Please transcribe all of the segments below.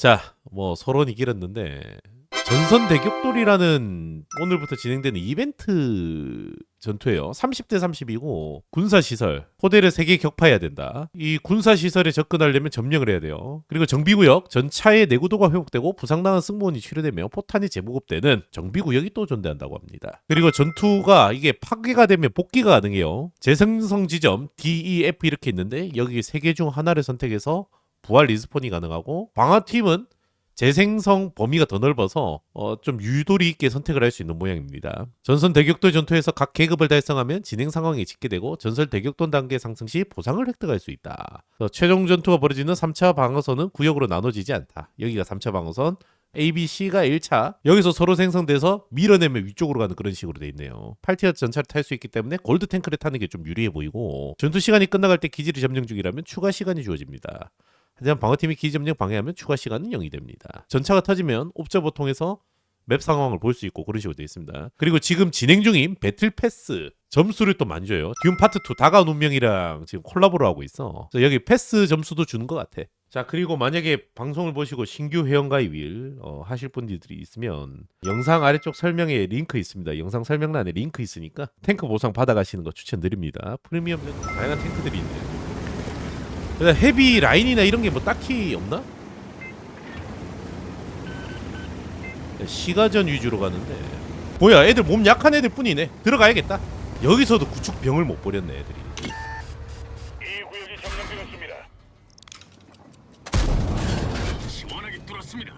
자, 뭐 서론이 길었는데 전선 대격돌이라는 오늘부터 진행되는 이벤트 전투예요. 30대 30이고 군사 시설 포대를 3개 격파해야 된다. 이 군사 시설에 접근하려면 점령을 해야 돼요. 그리고 정비 구역 전차의 내구도가 회복되고 부상당한 승무원이 치료되며 포탄이 재보급되는 정비 구역이 또 존재한다고 합니다. 그리고 전투가 이게 파괴가 되면 복귀가 가능해요. 재생성 지점 DEF 이렇게 있는데 여기 3개 중 하나를 선택해서 부활 리스폰이 가능하고 방어팀은 재생성 범위가 더 넓어서 어, 좀 유도리 있게 선택을 할 수 있는 모양입니다. 전선 대격돌 전투에서 각 계급을 달성하면 진행 상황이 집계되고 전설 대격돌 단계 상승 시 보상을 획득할 수 있다. 그래서 최종 전투가 벌어지는 3차 방어선은 구역으로 나눠지지 않다. 여기가 3차 방어선, A, B, C가 1차. 여기서 서로 생성돼서 밀어내면 위쪽으로 가는 그런 식으로 돼 있네요. 8티어 전차를 탈 수 있기 때문에 골드 탱크를 타는 게 좀 유리해 보이고 전투 시간이 끝나갈 때 기지를 점령 중이라면 추가 시간이 주어집니다. 하지만 방어팀이 기지 점령 방해하면 추가 시간은 0이 됩니다. 전차가 터지면 옵저버 통해서 맵 상황을 볼 수 있고 그런 식으로 되어 있습니다. 그리고 지금 진행 중인 배틀 패스 점수를 또 만져요. 듀움 파트 2 다가온 운명이랑 지금 콜라보를 하고 있어. 여기 패스 점수도 주는 것 같아. 자 그리고 만약에 방송을 보시고 신규 회원 가입을 어, 하실 분들이 있으면 영상 아래쪽 설명에 링크 있습니다. 영상 설명란에 링크 있으니까 탱크 보상 받아가시는 거 추천드립니다. 프리미엄은 다양한 탱크들이 있네요. 그냥 헤비 라인이나 이런 게 뭐 딱히 없나? 시가전 위주로 가는데 뭐야 애들 몸 약한 애들 뿐이네 들어가야겠다 여기서도 구축 병을 못 버렸네 애들이 이 구역이 점령되었습니다. 시원하게 뚫었습니다.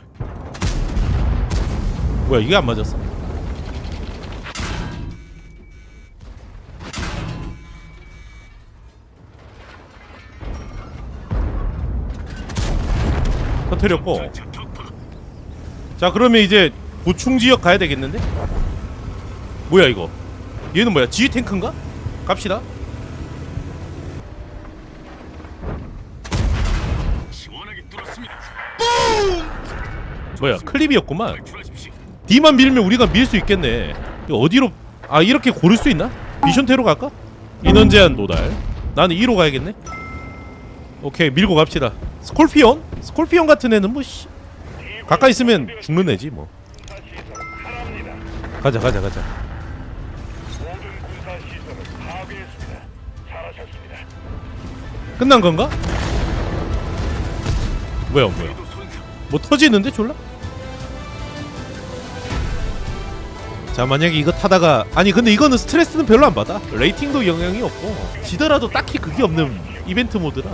뭐야 이게 안 맞았어 터뜨렸고. 자 그러면 이제 보충 지역 가야 되겠는데? 뭐야 이거? 얘는 뭐야? G 탱크인가? 갑시다. 뭐야 클립이었구만. D만 밀면 우리가 밀 수 있겠네. 어디로? 아 이렇게 고를 수 있나? 미션테로 갈까? 인원 제한 노달. 나는 2로 가야겠네. 오케이 밀고 갑시다. 스콜피온? 스콜피온 같은 애는 뭐 씨. 가까이 있으면 죽는 애지 뭐. 가자 가자 가자. 끝난 건가? 뭐야 뭐야? 뭐 터지는데 졸라? 자 만약에 이거 타다가 아니 근데 이거는 스트레스는 별로 안 받아 레이팅도 영향이 없고 지더라도 딱히 그게 없는 이벤트 모드라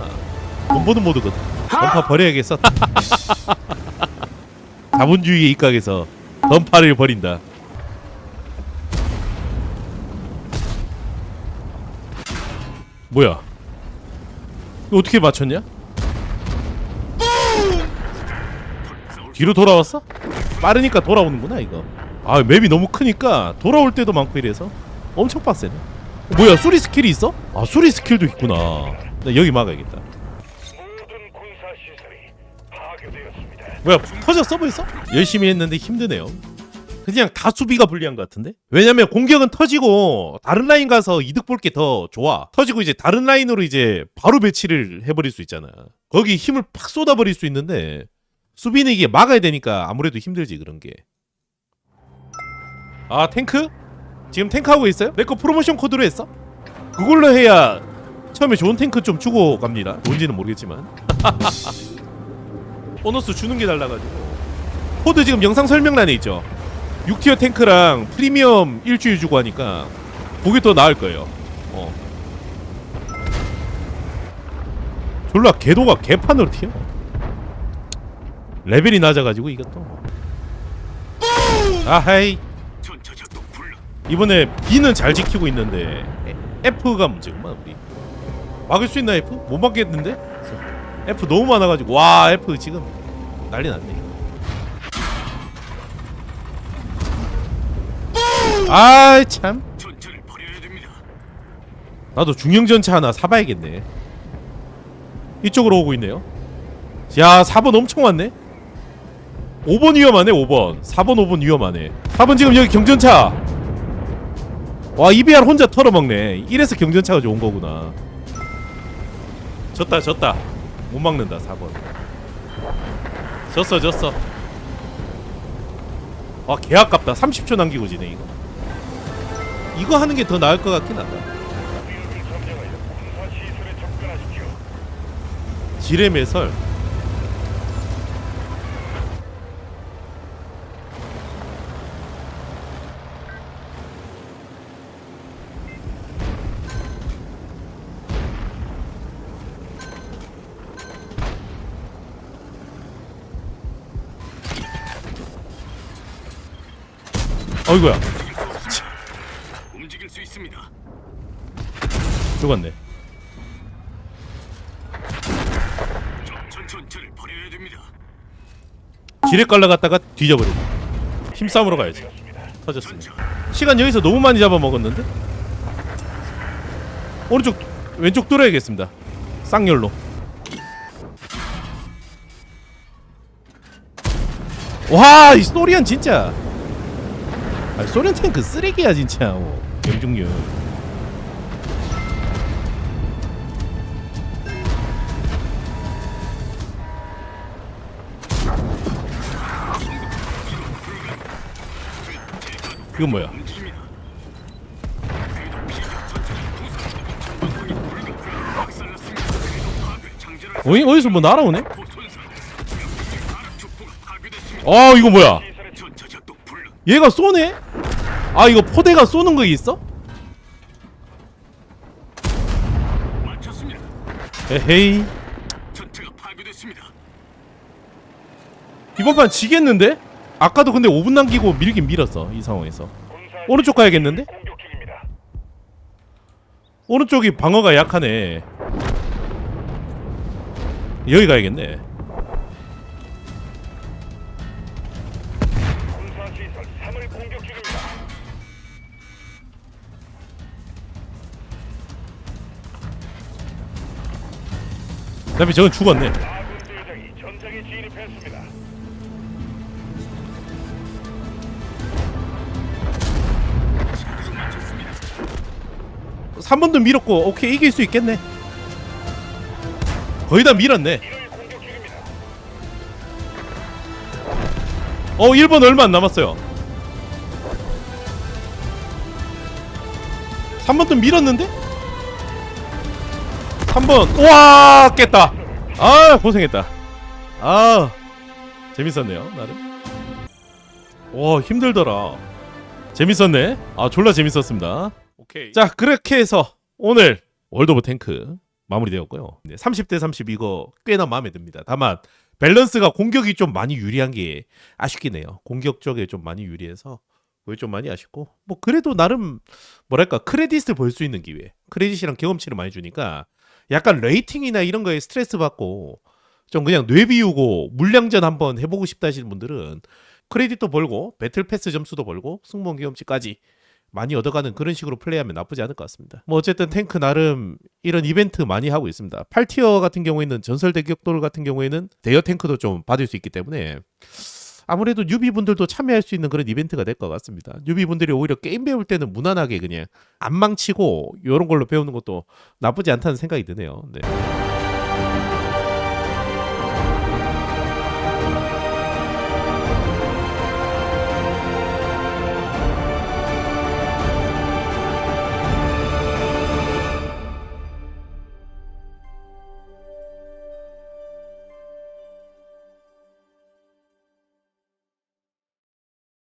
돈 버는 모드거든 던파 버려야겠어. 자본주의에 입각해서 던파를 버린다. 뭐야? 이거 어떻게 맞췄냐? 뒤로 돌아왔어? 빠르니까 돌아오는구나 이거. 아 맵이 너무 크니까 돌아올 때도 많고 이래서. 엄청 빡세네. 어, 뭐야 수리 스킬이 있어? 아 수리 스킬도 있구나. 나 여기 막아야겠다 뭐야 터졌어 벌써? 열심히 했는데 힘드네요 그냥 다 수비가 불리한 것 같은데? 왜냐면 공격은 터지고 다른 라인 가서 이득 볼 게 더 좋아 터지고 이제 다른 라인으로 이제 바로 배치를 해버릴 수 있잖아 거기 힘을 팍 쏟아버릴 수 있는데 수비는 이게 막아야 되니까 아무래도 힘들지 그런 게 아 탱크? 지금 탱크 하고 있어요? 내 거 프로모션 코드로 했어? 그걸로 해야 처음에 좋은 탱크 좀 주고 갑니다 뭔지는 모르겠지만 보너스 주는 게 달라가지고. 코드 지금 영상 설명란에 있죠? 6티어 탱크랑 프리미엄 일주일 주고 하니까 그게 더 나을 거예요. 어. 졸라 궤도가 개판으로 튀어. 레벨이 낮아가지고 이것도 아하이. 이번에 B는 잘 지키고 있는데 에- F가 문제구만 우리. 막을 수 있나 F? 못 막겠는데? F 너무 많아가지고. 와 F 지금 난리 났네. 아이 참. 나도 중형전차 하나 사봐야겠네. 이쪽으로 오고 있네요. 야 4번 엄청 왔네. 5번 위험하네 5번. 4번 5번 위험하네. 4번 지금 여기 경전차. 와 EBR 혼자 털어먹네. 이래서 경전차가 좋은 거구나. 졌다 졌다 못 막는다 4번. 졌어 졌어. 아 개 아깝다. 30초 남기고 지네 이거. 이거 하는 게 더 나을 것 같긴 하다. 지역을 점령하여 군사 시설에 접근하십시오. 지뢰 매설 어이구야. 움직일 수 있습니다. 죽었네. 전 전차를 버려야 됩니다. 지뢰 깔라갔다가 뒤져버리고 힘싸움으로 가야지. 터졌습니다 시간 여기서 너무 많이 잡아먹었는데? 오른쪽 왼쪽 뚫어야겠습니다. 쌍열로. 와이 소리안 진짜 아 소리안 탱크 쓰레기야 진짜. 어, 명중률 이건 뭐야? 어이, 어디서 뭐 날아오네? 아 이거 뭐야 얘가 쏘네? 아 이거 포대가 쏘는 거 있어? 맞췄습니다. 에헤이 전차가 파괴됐습니다. 이번 판 지겠는데? 아까도 근데 5분 남기고 밀긴 밀었어 이 상황에서 오른쪽 가야겠는데? 공격 중입니다. 오른쪽이 방어가 약하네 여기 가야겠네 그다음에 저건 죽었네 아군 대장이 전장에 진입했습니다. 제대로 맞췄습니다. 3번도 밀었고 오케이 이길 수 있겠네 거의 다 밀었네. 어 1번 얼마 안 남았어요 3번도 밀었는데? 3번 우와 깼다. 아 고생했다. 아 재밌었네요 나름. 와 힘들더라. 재밌었네. 아 졸라 재밌었습니다. 오케이. 자 그렇게 해서 오늘 월드 오브 탱크 마무리되었고요. 네, 30대 30 이거 꽤나 마음에 듭니다. 다만 밸런스가 공격이 좀 많이 유리한 게 아쉽긴 해요. 공격 쪽에 좀 많이 유리해서 그게 좀 많이 아쉽고 뭐 그래도 나름 뭐랄까 크레딧을 볼 수 있는 기회. 크레딧이랑 경험치를 많이 주니까 약간 레이팅이나 이런 거에 스트레스 받고 좀 그냥 뇌 비우고 물량전 한번 해보고 싶다 하시는 분들은 크레딧도 벌고 배틀 패스 점수도 벌고 승무원 경험치까지 많이 얻어가는 그런 식으로 플레이하면 나쁘지 않을 것 같습니다. 뭐 어쨌든 탱크 나름 이런 이벤트 많이 하고 있습니다. 8티어 같은 경우에는 전설 대격돌 같은 경우에는 대여 탱크도 좀 받을 수 있기 때문에 아무래도 뉴비분들도 참여할 수 있는 그런 이벤트가 될 것 같습니다. 뉴비분들이 오히려 게임 배울 때는 무난하게 그냥 안 망치고 이런 걸로 배우는 것도 나쁘지 않다는 생각이 드네요. 네.